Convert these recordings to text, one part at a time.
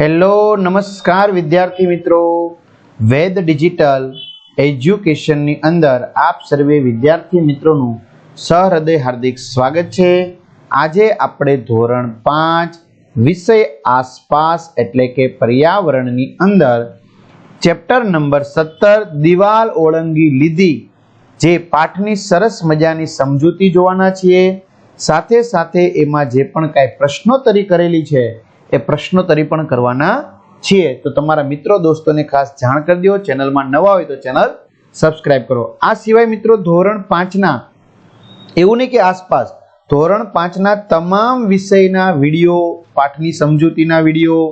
Hello, નમસ્કાર વિદ્યાર્થી મિત્રો. વેદ ડિજિટલ એજ્યુકેશનની અંદર આપ સર્વે વિદ્યાર્થી મિત્રોનું સહૃદય હાર્દિક સ્વાગત છે. આજે આપણે ધોરણ પાંચ વિષય આસપાસ એટલે કે પર્યાવરણની અંદર ચેપ્ટર નંબર સત્તર, દિવાલ ઓળંગી લીધી, જે પાઠની સરસ મજાની સમજૂતી જોવાના છીએ. સાથે સાથે એમાં જે પણ કાંઈ પ્રશ્નોત્તરી કરેલી છે એ પ્રશ્નોત્તરી પણ કરવાના છીએ. તો તમારા મિત્રો, દોસ્તોને ખાસ જાણ કરી દો. ચેનલમાં નવા હોય તો ચેનલ સબસ્ક્રાઇબ કરો. આ સિવાય મિત્રો, ધોરણ પાંચના, એવું નહીં કે આસપાસ, ધોરણ પાંચના તમામ વિષયના વીડિયો, પાઠની સમજૂતીના વીડિયો,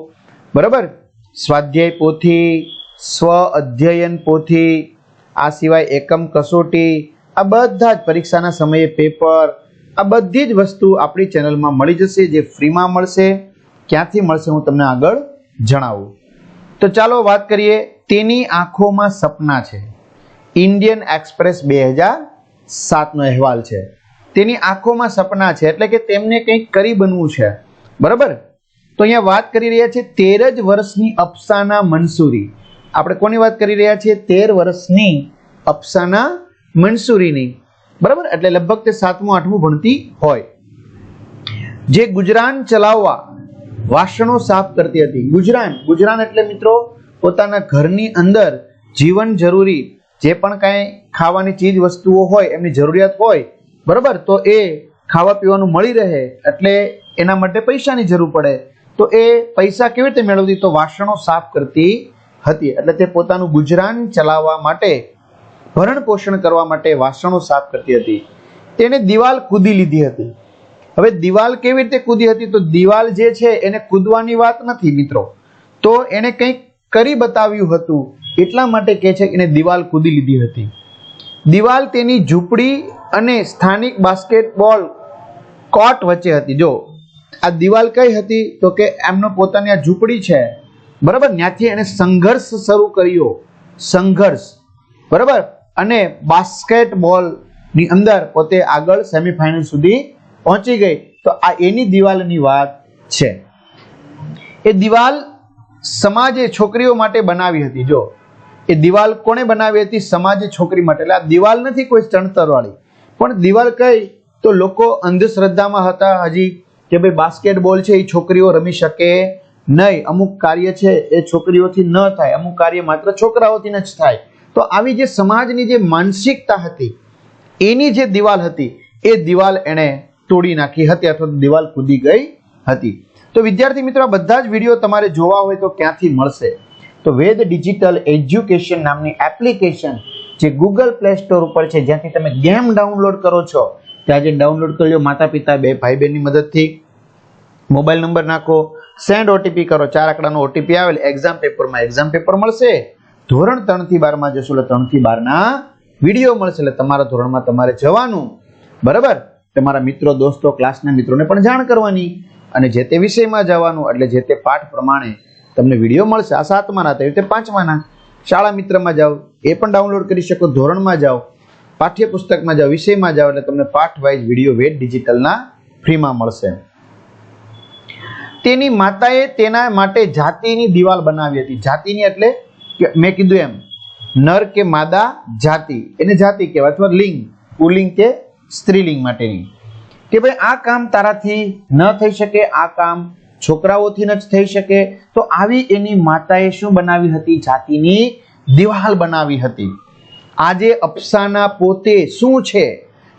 બરાબર? સ્વાધ્યાય પોથી, સ્વ અધ્યયન પોથી, આ સિવાય એકમ કસોટી, આ બધા જ પરીક્ષાના સમયે પેપર આ બધી જ વસ્તુ આપણી ચેનલમાં મળી જશે, જે ફ્રીમાં મળશે. ક્યાંથી મળશે હું તમને આગળ જણાવું. તો ચાલો વાત કરીએ, તેની આંખોમાં સપના છે. ઇન્ડિયન એક્સપ્રેસ બે હજાર સાતનો અહેવાલ છે. તેની આંખોમાં સપના છે એટલે કે તેમને કંઈક કરી બનવું છે. બરાબર? તો અહીંયા વાત કરી રહ્યા છે તેર જ વર્ષની અફસાના મંસૂરી આપણે કોની વાત કરી રહ્યા છીએ? તેર વર્ષની અફસાના મંસૂરીની બરાબર? એટલે લગભગ તે સાતમું, આઠમું ભણતી હોય. જે ગુજરાન ચલાવવા વાસણો સાફ કરતી હતી. ગુજરાન ગુજરાન એટલે મિત્રો પોતાના ઘરની અંદર જીવન જરૂરી જે પણ કાંઈ ખાવાની ચીજ વસ્તુઓ હોય, એમની જરૂરિયાત હોય, બરાબર? તો એ ખાવા પીવાનું મળી રહે એટલે એના માટે પૈસાની જરૂર પડે. તો એ પૈસા કેવી રીતે મેળવતી? તો વાસણો સાફ કરતી હતી. એટલે તે પોતાનું ગુજરાન ચલાવવા માટે, ભરણ પોષણ કરવા માટે વાસણો સાફ કરતી હતી. તેને દિવાલ કૂદી લીધી હતી. હવે દિવાલ કેવી રીતે કૂદી હતી? તો દિવાલ જે છે એને કૂદવાની વાત નથી, મિત્રો. તો એને કંઈક કરી બતાવ્યું હતું. એટલા માટે કહે છે એને દિવાલ કૂદી લીધી હતી. દિવાલ તેની ઝૂંપડી અને સ્થાનિક બાસ્કેટબોલ કોર્ટ વચ્ચે હતી. જો, આ દિવાલ કઈ હતી? તો કે એમનો પોતાની આ ઝૂંપડી છે. બરાબર? ત્યાંથી એને સંઘર્ષ શરૂ કર્યો. સંઘર્ષ. બરાબર? અને બાસ્કેટબોલની અંદર પોતે આગળ સેમિફાઇનલ સુધી પહોંચી ગઈ, તો આ એની દિવાલની વાત છે. એ દિવાલ સમાજે છોકરીઓ માટે બનાવી હતી. જો, એ દિવાલ કોણે બનાવી હતી? સમાજે છોકરી માટે. એટલે આ દિવાલ નથી કોઈ ચણતરવાળી. પણ દિવાલ કઈ, તો લોકો અંધશ્રદ્ધામાં હતા. હજી કે ભાઈ બાસ્કેટબોલ છે, એ છોકરીઓ રમી શકે નહીં. અમુક કાર્ય છે, એ છોકરીઓથી ન થાય. અમુક કાર્ય માત્ર છોકરાઓથી જ થાય. તો આવી જે સમાજની જે માનસિકતા હતી, એની જે દિવાલ હતી, એ દિવાલ એણે તોડી નાખી હતી અથવા તો દિવાલ કૂદી ગઈ હતી. તો વિદ્યાર્થી મિત્રો બધા જ વીડિયો તમારે જોવા હોય તો ક્યાંથી મળશે? તો વેદ ડિજિટલ એજ્યુકેશન નામની એપ્લિકેશન જે ગૂગલ પ્લે સ્ટોર ઉપર છે, જ્યાંથી તમે ગેમ ડાઉનલોડ કરો છો ત્યાં જે ડાઉનલોડ કરી માતા પિતા બે ભાઈ બહેનની મદદથી. મોબાઈલ નંબર નાખો, સેન્ડ ઓટીપી કરો. ચાર આંકડાનો ઓટીપી આવેલ. એક્ઝામ પેપરમાં એક્ઝામ પેપર મળશે. ધોરણ ત્રણથી બારમાં જશો એટલે ત્રણથી બારના વીડિયો મળશે. એટલે તમારા ધોરણમાં તમારે જવાનું. બરાબર? તમારા મિત્રો, દોસ્તો, ક્લાસના મિત્રોને પણ જાણ કરવાની. અને જે તે વિષયમાં જવાનું, એટલે જે તે પાઠ પ્રમાણે તમને વીડિયો મળશે. આ સાતમાના તેવી રીતે પાંચમાના. શાળા મિત્રમાં જાઓ, એ પણ ડાઉનલોડ કરી શકો, ધોરણમાં જાઓ, પાઠ્યપુસ્તકમાં જાઓ, વિષયમાં જાઓ, એટલે તમને પાઠ વાઇઝ વીડિયો વેટ ડિજિટલના ફ્રીમાં મળશે. તેની માતાએ તેના માટે જાતિની દિવાલ બનાવી હતી. જાતિની એટલે મેં કીધું એમ, નર કે માદા જાતિ. એને જાતિ કહેવાય અથવા લિંગ. કુલિંગ કે સ્ત્રીલિંગ માટેની. કે ભાઈ આ કામ તારાથી ન થઈ શકે, આ કામ છોકરાઓથી ન જ થઈ શકે, તો આવી એની માતાએ શું બનાવી હતી? જાતિની દિવાલ બનાવી હતી. આજે અફસાના પોતે શું છે?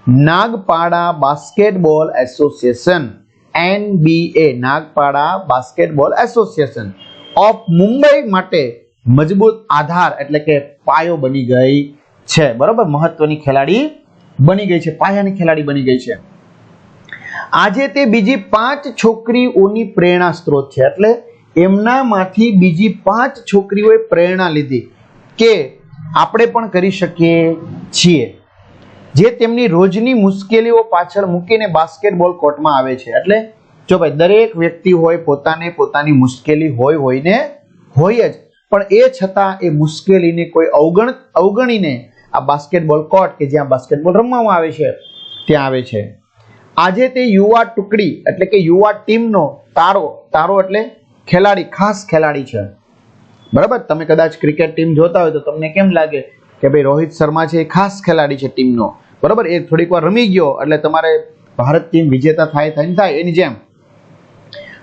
Nagpada basketball association NBA Nagpada basketball association, of Mumbai માટે મજબૂત આધાર એટલે કે પાયો બની ગઈ છે. બરોબર? મહત્વની ખેલાડી બની ગઈ છે, પાયાની ખેલાડી બની ગઈ છે. આજે તે બીજી પાંચ છોકરીઓની પ્રેરણા સ્ત્રોત છે, એટલે એમનામાંથી બીજી પાંચ છોકરીઓએ પ્રેરણા લીધી કે આપણે પણ કરી શકીએ છીએ. જે તેમની રોજની મુશ્કેલીઓ પાછળ મૂકીને બાસ્કેટબોલ કોર્ટમાં આવે છે, એટલે જો ભાઈ દરેક વ્યક્તિ હોય, પોતાને પોતાની મુશ્કેલી હોય હોયને હોય જ. પણ એ છતાં એ મુશ્કેલીને કોઈ અવગણ, અવગણીને આ બાસ્કેટબોલ કોર્ટ કે જ્યાં બાસ્કેટબોલ રમવામાં આવે છે, ત્યાં આવે છે. આજે તે યુવા ટુકડી, એટલે કે યુવા ટીમનો તારો તારો એટલે ખેલાડી, ખાસ ખેલાડી છે. બરાબર? તમે કદાચ ક્રિકેટ ટીમ જોતા હોય તો તમને કેમ લાગે કે ભાઈ રોહિત શર્મા છે એ ખાસ ખેલાડી છે ટીમનો? બરાબર? એ થોડીક વાર રમી ગયો, એટલે તમારે ભારત ટીમ વિજેતા થાય થાય થાય, એની જેમ.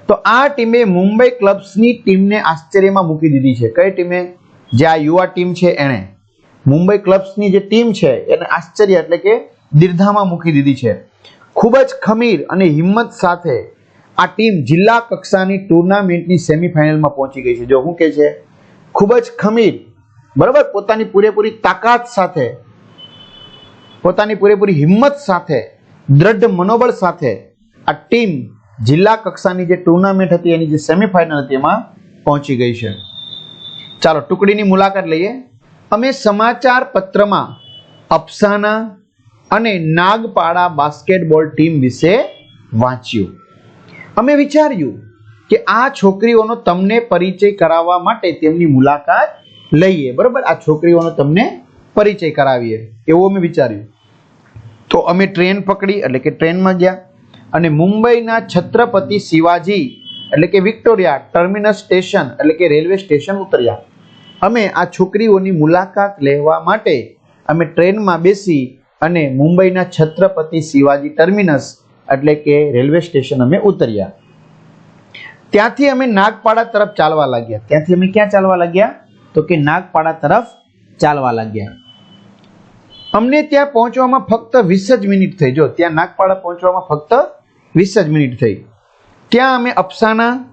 તો આ ટીમે મુંબઈ ક્લબ્સની ટીમને આશ્ચર્યમાં મૂકી દીધી છે. કઈ ટીમે? જે આ યુવા ટીમ છે, એણે. મુંબઈ ક્લબ્સની જે ટીમ છે, એને આશ્ચર્ય એટલે કે દીર્ધામાં મૂકી દીધી છે. ખૂબ જ ખમીર અને હિંમત સાથે આ ટીમ જિલ્લા કક્ષાની ટુર્નામેન્ટની સેમિફાઇનલમાં પહોંચી ગઈ છે. જો શું કે છે, ખૂબ જ ખમીર, બરાબર? પોતાની પૂરેપૂરી તાકાત સાથે, પોતાની પૂરેપૂરી હિંમત સાથે, દ્રઢ મનોબળ સાથે આ ટીમ જિલ્લા કક્ષાની જે ટુર્નામેન્ટ હતી, એની જે સેમિફાઇનલ હતી, એમાં પહોંચી ગઈ છે. ચાલો ટુકડીની મુલાકાત લઈએ. અમે સમાચાર પત્રમાં અફસાના અને નાગપાડા બાસ્કેટબોલ ટીમ વિશે વાંચ્યું. અમે વિચાર્યું કે આ છોકરીઓનો તમને પરિચય કરાવવા માટે તેમની મુલાકાત લઈએ. બરાબર? આ છોકરીઓનો તમને પરિચય કરાવીએ. એવું અમે વિચાર્યું. તો અમે ટ્રેન પકડી, એટલે કે ટ્રેનમાં ગયા અને મુંબઈના છત્રપતિ શિવાજી, એટલે કે વિક્ટોરિયા ટર્મિનસ સ્ટેશન, એટલે કે રેલવે સ્ટેશન ઉતર્યા. અમે આ છોકરીઓની મુલાકાત લેવા માટે અમે ટ્રેનમાં બેસી અને મુંબઈના છત્રપતિ શિવાજી ટર્મિનસ એટલે કે રેલવે સ્ટેશન અમે ઉતર્યા. ત્યાંથી અમે નાગપાડા તરફ ચાલવા લાગ્યા. ત્યાંથી અમે ક્યાં ચાલવા લાગ્યા? તો કે નાગપાડા તરફ ચાલવા લાગ્યા. અમને ત્યાં પહોંચવામાં ફક્ત વીસ જ મિનિટ થઈ. જો, ત્યાં નાગપાડા પહોંચવામાં ફક્ત વીસ જ મિનિટ થઈ. ત્યાં અમે અફસાના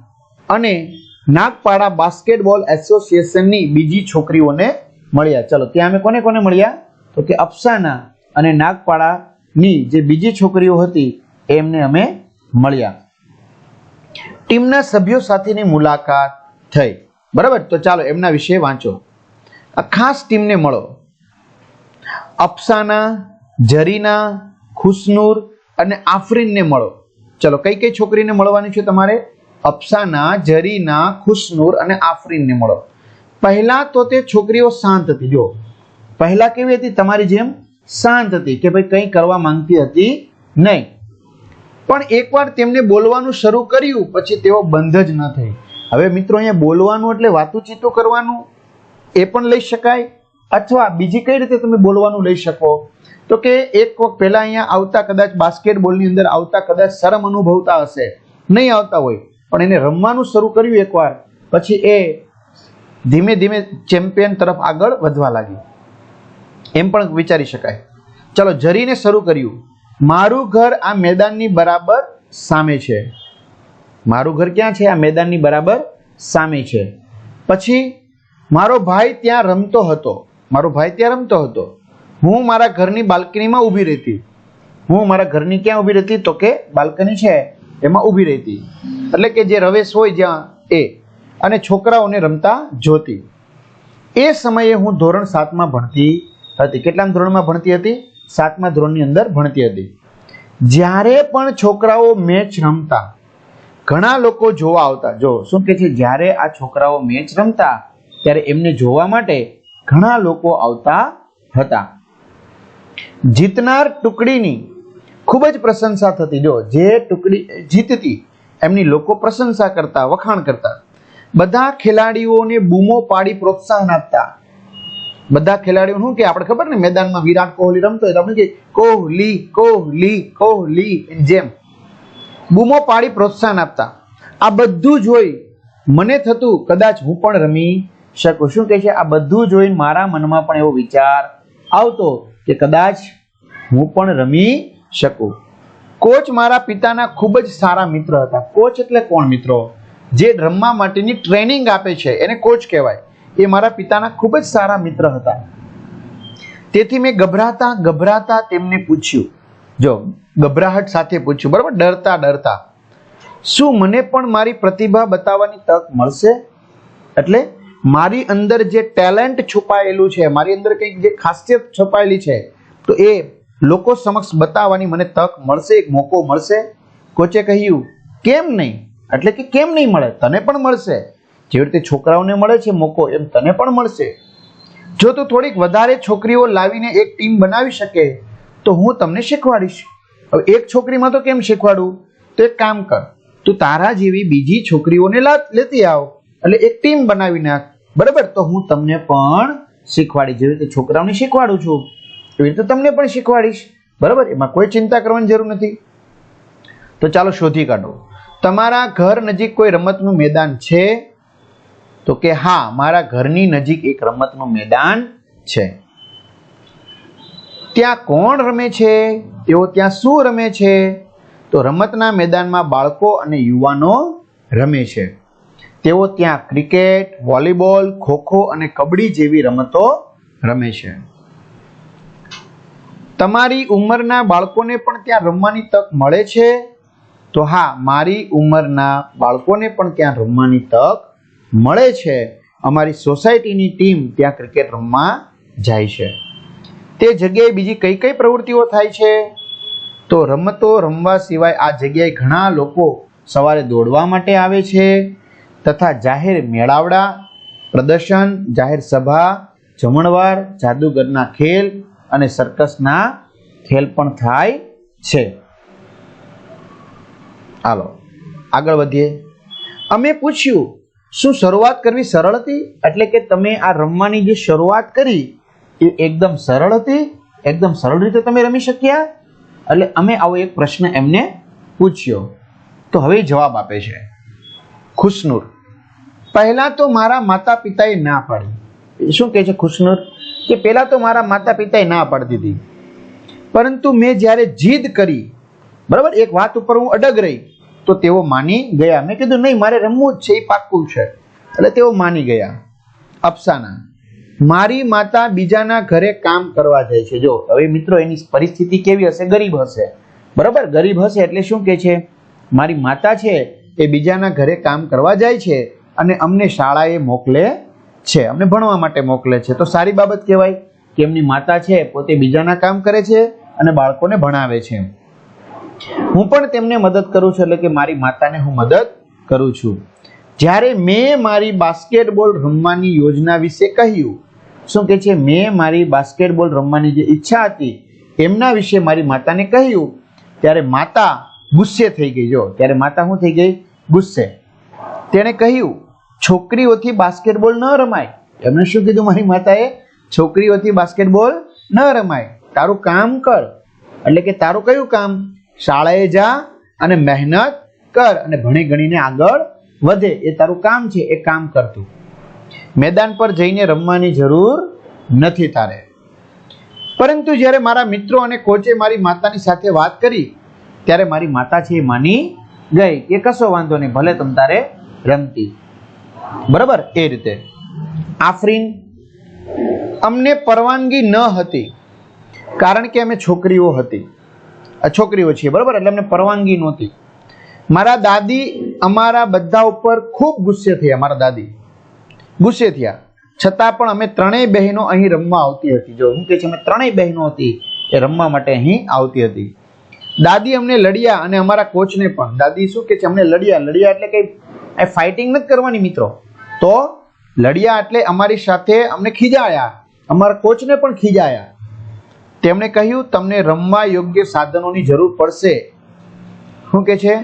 અને નાગપાડા બાસ્કેટબોલ એસોસિએશનની બીજી છોકરીઓને મળ્યા. ચલો, ત્યાં અમે કોને કોને મળ્યા? તો કે અફસાના અને નાગપાડાની જે બીજી છોકરીઓ હતી, એમને અમે મળ્યા. ટીમના સભ્યો સાથેની મુલાકાત થઈ. બરાબર? તો ચાલો, એમના વિશે વાંચો. આ ખાસ ટીમને મળો. અફસાના જરીના ખુશનૂર અને આફરીનને મળો. ચલો કઈ કઈ છોકરીને મળવાની છે તમારે? અફસાના, જરીના, ખુશનૂર અને આફરીનને મળો. પહેલા તો તે છોકરીઓ શાંત હતી. જો, પહેલા કેવી હતી તમારી જેમ? શાંત હતી કે ભાઈ કંઈ કરવા માંગતી હતી નહીં. પણ એકવાર તેમને બોલવાનું શરૂ કર્યું, પછી તેઓ બંધ જ ન થઈ. હવે મિત્રો અહીંયા બોલવાનું એટલે વાતુચીતું કરવાનું, એ પણ લઈ શકાય. અથવા બીજી કઈ રીતે તમે બોલવાનું લઈ શકો? તો કે એક વખત પહેલા અહીંયા આવતા કદાચ બાસ્કેટબોલની અંદર આવતા કદાચ શરમ અનુભવતા હશે. નહીં આવતા હોય. પણ એને રમવાનું શરૂ કર્યું એકવાર. પછી એ ધીમે ધીમે ચેમ્પિયન તરફ આગળ વધવા લાગી. એમ પણ વિચારી શકાય. ચલો જરીને શરૂ કર્યું. મારું ઘર આ મેદાનની બરાબર સામે છે. મારું ઘર ક્યાં છે? આ મેદાનની બરાબર સામે છે. પછી મારો ભાઈ ત્યાં રમતો હતો. મારો ભાઈ ત્યાં રમતો હતો. હું મારા ઘરની બાલ્કનીમાં ઊભી રહેતી. હું મારા ઘરની ક્યાં ઊભી રહેતી? તો કે બાલ્કની છે. એમાં ઊભી રહેતી. એટલે કે જે રવેશ હોય જ્યાં એ, અને છોકરાઓને રમતા જોતી. એ સમયે હું ધોરણ સાતમાં ભણતી હતી. કેટલા ધોરણમાં ભણતી હતી? સાતમા ધોરણની અંદર ભણતી હતી. જ્યારે પણ છોકરાઓ મેચ રમતા, ઘણા લોકો જોવા આવતા. જો, શું કે છે? જ્યારે આ છોકરાઓ મેચ રમતા, ત્યારે એમને જોવા માટે ઘણા લોકો આવતા હતા. જીતનાર ટુકડીની ખૂબ જ પ્રશંસા થતી. જો જે ટુકડી જીતતી, એમની લોકો પ્રશંસા કરતા, વખાણ કરતા. બધા ખેલાડીઓને બૂમો પાડી પ્રોત્સાહન આપતા. બધા ખેલાડીઓ શું કે, આપણે ખબર ને, મેદાનમાં વિરાટ કોહલી રમતો હોય આપણે કે કોહલી કોહલી કોહલી જેમ. બૂમો પાડી પ્રોત્સાહન આપતા. આ બધું જોઈ મને થતું, કદાચ હું પણ રમી શકું. શું કહે છે? આ બધું જોઈને મારા મનમાં પણ એવો વિચાર આવતો કે કદાચ હું પણ રમી શકું? કોચ મારા પિતાના ખૂબ જ સારા મિત્ર હતા. કોચ એટલે કોણ મિત્રો? જે રમવા માટેની ટ્રેનિંગ આપે છે, એને કોચ કહેવાય. એ મારા પિતાના ખૂબ જ સારા મિત્ર હતા. તેથી મેં ગભરાતા ગભરાતા તેમને પૂછ્યું. જો, ગભરાહટ સાથે પૂછ્યું, બરાબર? ડરતા ડરતા. શું મને પણ મારી પ્રતિભા બતાવવાની તક મળશે? એટલે મારી અંદર જે ટેલેન્ટ છુપાયેલું છે, મારી અંદર કંઈક જે ખાસિયત છુપાયેલી છે, તો એ લોકો સમક્ષ બતાવવાની મને તક મળશે, એક મોકો મળશે. કોચે કહ્યું, કેમ નહીં? એટલે કે કેમ નહીં મળે? તને પણ મળશે. જેવી રીતે છોકરાઓને મળે છે મોકો, એમ તને પણ મળશે. જો તું થોડીક વધારે છોકરીઓ લાવીને એક ટીમ બનાવી શકે, તો હું તમને શીખવાડીશ. હવે એક છોકરીમાં તો કેમ શીખવાડું? તો એક કામ કર. તું તારા જેવી બીજી છોકરીઓને લેતી આવ. એટલે એક ટીમ બનાવી નાખ. બરાબર? તો હું તમને પણ શીખવાડી જેવી રીતે છોકરાઓને શીખવાડું છું. એવી રીતે તમને પણ શીખવાડીશ. બરાબર? એમાં કોઈ ચિંતા કરવાની જરૂર નથી. તો ચાલો શોધી કાઢો. તમારા ઘર નજીક કોઈ રમતનું મેદાન છે? તો કે હા, મારા ઘરની નજીક એક રમતનું મેદાન છે. ત્યાં કોણ રમે છે? તેઓ ત્યાં શું રમે છે? તો રમતના મેદાનમાં બાળકો અને યુવાનો રમે છે. તેઓ ત્યાં ક્રિકેટ, વોલીબોલ, ખોખો અને કબડ્ડી જેવી રમતો રમે છે. તમારી ઉંમરના બાળકોને પણ ત્યાં રમવાની તક મળે છે? તો હા, મારી ઉંમરના બાળકોને પણ ત્યાં રમવાની તક મળે છે. અમારી સોસાયટીની ટીમ ત્યાં ક્રિકેટ રમવા જાય છે. તે જગ્યાએ બીજી કઈ કઈ પ્રવૃત્તિઓ થાય છે? તો રમતો રમવા સિવાય આ જગ્યાએ ઘણા લોકો સવારે દોડવા માટે આવે છે તથા જાહેર મેળાવડા, પ્રદર્શન, જાહેર સભા, જમણવાર, જાદુગરના ખેલ અને સર્કસના ખેલ પણ થાય છે. હાલો, આગળ વધીએ. અમે પૂછ્યું, શું શરૂઆત કરવી સરળ હતી? એટલે કે તમે આ રમવાની જે શરૂઆત કરી, એ એકદમ સરળ હતી? એકદમ સરળ રીતે તમે રમી શક્યા? એટલે અમે આવો એક પ્રશ્ન એમને પૂછ્યો. તો હવે જવાબ આપે છે. ખુશનુર, પહેલા તો મારા માતા પિતાએ ના પાડી. શું કહે છે ખુશનુર? કે પહેલાં તો મારા માતા પિતાએ ના પાડી હતી પરંતુ મેં જ્યારે જીદ કરી, બરાબર, એક વાત ઉપર હું અડગ રહી, તો તેઓ માની ગયા. મેં કીધું, નહીં, મારે રમવું જ છે, એ પાક્કું છે. એટલે તેઓ માની ગયા. અફસાના, મારી માતા બીજાના ઘરે કામ કરવા જાય છે. જો, હવે મિત્રો, એની પરિસ્થિતિ કેવી હશે? ગરીબ હશે. બરાબર, ગરીબ હશે એટલે શું કે છે? મારી માતા છે, એ બીજાના ઘરે કામ કરવા જાય છે અને અમને શાળાએ મોકલે છે. અમને ભણવા માટે મોકલે છે. તો સારી બાબત કહેવાય કે એમની માતા છે, પોતે બીજાના કામ કરે છે અને બાળકોને ભણાવે છે. હું પણ તેમને મદદ કરું છું એટલે કે મારી માતાને હું મદદ કરું છું. જ્યારે મેં મારી બાસ્કેટબોલ રમવાની યોજના વિશે કહ્યું, શું કે છે? મેં મારી બાસ્કેટબોલ રમવાની જે ઈચ્છા હતી, એમના વિશે મારી માતાને કહ્યું. ત્યારે માતા ગુસ્સે થઈ ગઈ. જો, ત્યારે માતા શું થઈ ગઈ? ગુસ્સે. તેણે કહ્યું છોકરીઓથી બાસ્કેટબોલ ન રમાય. એમણે શું કીધું મારી માતાએ? છોકરીઓથી બાસ્કેટબોલ ન રમાય. તારું કામ કર. એટલે કે તારું કયું કામ? શાળાએ જા અને મહેનત કર અને ભણી ગણીને આગળ વધે. એ તારું કામ છે. એ કામ કરતું મેદાન પર જઈને રમવાની જરૂર નથી તારે. પરંતુ જ્યારે મારા મિત્રો અને કોચે મારી માતાની સાથે વાત કરી, ત્યારે મારી માતા છે એ માની ગઈ એ કશો વાંધો નહીં, ભલે તમ તારે રમતી. બરાબર? એ રીતે. આફરીન અમને પરવાનગી ન હતી, કારણ કે અમે છોકરીઓ હતી. છોકરીઓ છીએ, બરાબર? એટલે અમને પરવાનગી નહોતી. મારા દાદી અમારા બધા ઉપર ખૂબ ગુસ્સે થયા, મારા દાદી. ગુસ્સે થયા. છતાં પણ અમે ત્રણેય બહેનો અહીં રમવા આવતી હતી. જો હું કહે છે અમે ત્રણેય બહેનો હતી, એ રમવા માટે અહીં આવતી હતી. દાદી અમને લડ્યા અને અમારા કોચને પણ. દાદી શું કે છે? અમને લડ્યા. લડ્યા એટલે કઈ એ ફાઇટિંગ નથી કરવાની મિત્રો. તો લડ્યા એટલે અમારી સાથે અમને ખીજાયા. અમારા કોચને પણ ખીજાયા. તેમણે કહ્યું, તમને રમવા યોગ્ય સાધનોની જરૂર પડશે. શું કે છે?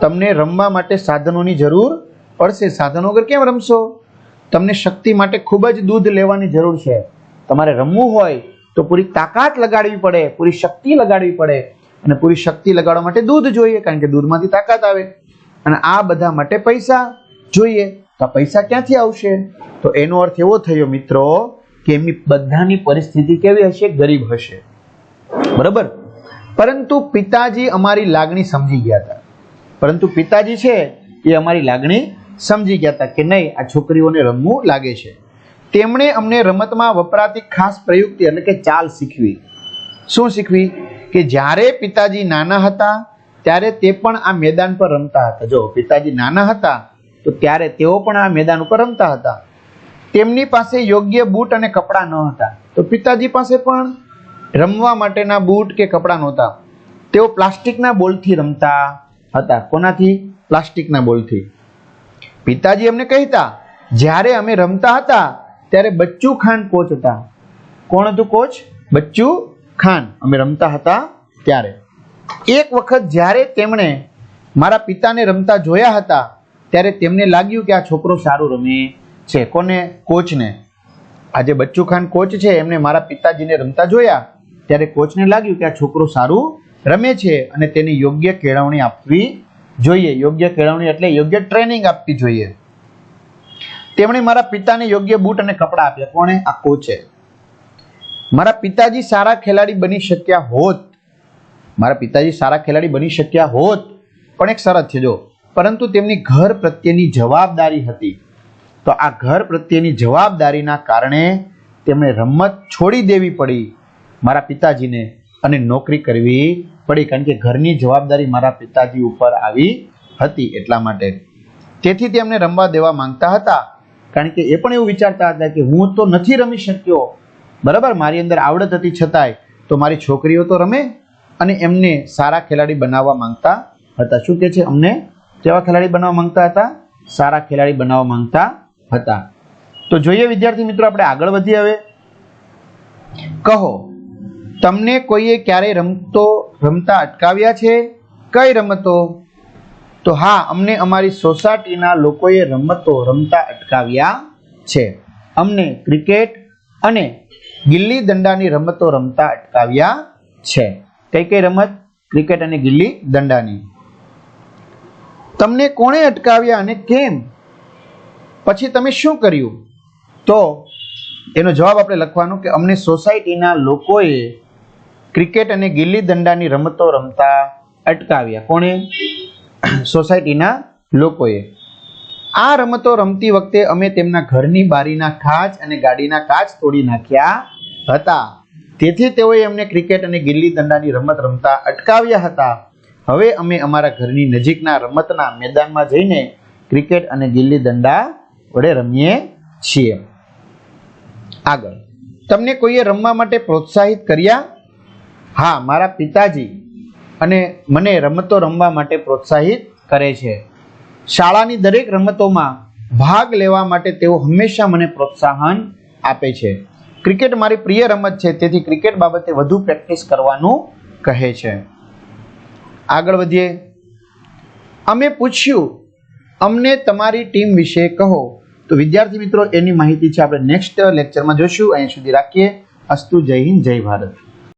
તમને રમવા માટે સાધનોની જરૂર પડશે. સાધનો વગર કેમ રમશો? તમને શક્તિ માટે ખૂબ જ દૂધ લેવાની જરૂર છે. તમારે રમવું હોય તો પૂરી તાકાત લગાડવી પડે, પૂરી શક્તિ લગાડવી પડે અને પૂરી શક્તિ લગાડવા માટે દૂધ જોઈએ, કારણ કે દૂધમાંથી તાકાત આવે. અને આ બધા માટે પૈસા જોઈએ. તો પૈસા ક્યાંથી આવશે? તો એનો અર્થ એવો થયો, મિત્રો, કે એમની બધાની પરિસ્થિતિ કેવી હશે? ગરીબ હશે. બરાબર? પરંતુ પિતાજી અમારી લાગણી સમજી ગયા હતા. પરંતુ પિતાજી છે એ અમારી લાગણી સમજી ગયા હતા કે નહીં, આ છોકરીઓને રમવું લાગે છે. તેમણે અમને રમતમાં વપરાતી ખાસ પ્રયુક્તિ એટલે કે ચાલ શીખવી. શું શીખવી? કે જ્યારે પિતાજી નાના હતા ત્યારે તે પણ આ મેદાન પર રમતા હતા. જો પિતાજી નાના હતા, તો ત્યારે તેઓ પણ આ મેદાન ઉપર રમતા હતા. તેમની પાસે યોગ્ય બૂટ અને કપડાં ન હતા. તો પિતાજી પાસે પણ રમવા માટેના બૂટ કે કપડાં નહોતા. તેઓ પ્લાસ્ટિકના બોલથી રમતા હતા. કોનાથી? પ્લાસ્ટિકના બોલથી. પિતાજી અમને કહેતા, જ્યારે અમે રમતા હતા, ત્યારે બચ્ચુ ખાન કોચ હતા. કોણ હતું કોચ? બચ્ચુ ખાન. અમે રમતા હતા ત્યારે. એક વખત જ્યારે તેમણે મારા પિતાને રમતા જોયા હતા, ત્યારે તેમને લાગ્યું કે આ છોકરો સારું રમે છે. કોને? કોચને. આજે બચ્ચુ ખાન કોચ છે એમને મારા પિતાજીને રમતા જોયા, ત્યારે કોચને લાગ્યું કે આ છોકરો સારું રમે છે અને તેને યોગ્ય કેળવણી આપવી જોઈએ. યોગ્ય કેળવણી એટલે યોગ્ય ટ્રેનિંગ આપવી જોઈએ. તેમણે મારા પિતાને યોગ્ય બૂટ અને કપડાં આપ્યા. કોણે? આ કોચે. મારા પિતાજી સારા ખેલાડી બની શક્યા હોત મારા પિતાજી સારા ખેલાડી બની શક્યા હોત, પણ એક શરત છે, જો. પરંતુ તેમની ઘર પ્રત્યેની જવાબદારી હતી. તો આ ઘર પ્રત્યેની જવાબદારીના કારણે તેમણે રમત છોડી દેવી પડી મારા પિતાજીને અને નોકરી કરવી પડી, કારણ કે ઘરની જવાબદારી મારા પિતાજી ઉપર આવી હતી એટલા માટે. તેથી તેમને રમવા દેવા માંગતા હતા, કારણ કે એ પણ એવું વિચારતા હતા કે હું તો નથી રમી શક્યો. બરાબર? મારી અંદર આવડત હતી છતાંય. તો મારી છોકરીઓ તો રમે અને એમને સારા ખેલાડી બનાવવા માંગતા હતા. શું કે છે અમને? કેવા ખેલાડી બનાવવા માંગતા હતા? સારા ખેલાડી બનાવવા માંગતા હતા. તો જોઈએ વિદ્યાર્થી મિત્રો, આપણે આગળ વધીએ હવે. કહો, તમને કોઈએ ક્યારેય રમતો, રમતા અટકાવ્યા છે? કઈ રમતો? તો હા, અમને અમારી સોસાયટીના લોકોએ રમતો, રમતા અટકાવ્યા છે. અમને ક્રિકેટ અને ગિલ્લી દંડાની રમતો, રમતા અટકાવ્યા છે. કઈ કઈ રમત? ક્રિકેટ અને ગિલ્લી દંડાની. તમને કોણે અટકાવ્યા અને કેમ? પછી તમે શું કર્યું? તો એનો જવાબ આપણે લખવાનો કે અમને સોસાયટીના લોકોએ ક્રિકેટ અને ગિલ્લી દંડાની રમતો રમતા અટકાવ્યા. કોણે? સોસાયટીના લોકોએ. આ રમતો રમતી વખતે અમે તેમના ઘરની બારીના ખાચ અને ગાડીના કાચ તોડી નાખ્યા હતા. તેથી તેઓએ અમને ક્રિકેટ અને ગિલ્લી દંડાની રમત રમતા અટકાવ્યા હતા. હવે અમે અમારા ઘરની નજીકના રમતના મેદાનમાં જઈને ક્રિકેટ અને ગિલ્લી દંડા વડે રમીએ છીએ. આગળ. તમને કોઈએ રમવા માટે પ્રોત્સાહિત કર્યા? હા, મારા પિતાજી અને મને રમતો રમવા માટે પ્રોત્સાહિત કરે છે. શાળાની દરેક રમતોમાં ભાગ લેવા માટે તેઓ હંમેશા મને પ્રોત્સાહન આપે છે. ક્રિકેટ મારી પ્રિય રમત છે. તેથી ક્રિકેટ બાબતે વધુ પ્રેક્ટિસ કરવાનું કહે છે. આગળ વધીએ. અમે પૂછ્યું, અમને તમારી ટીમ વિશે કહો. તો વિદ્યાર્થી મિત્રો, એની માહિતી છે. આપણે નેક્સ્ટ લેક્ચરમાં જોશું અહીં સુધી રાખીએ. અસ્તુ જય હિન્દ, જય ભારત.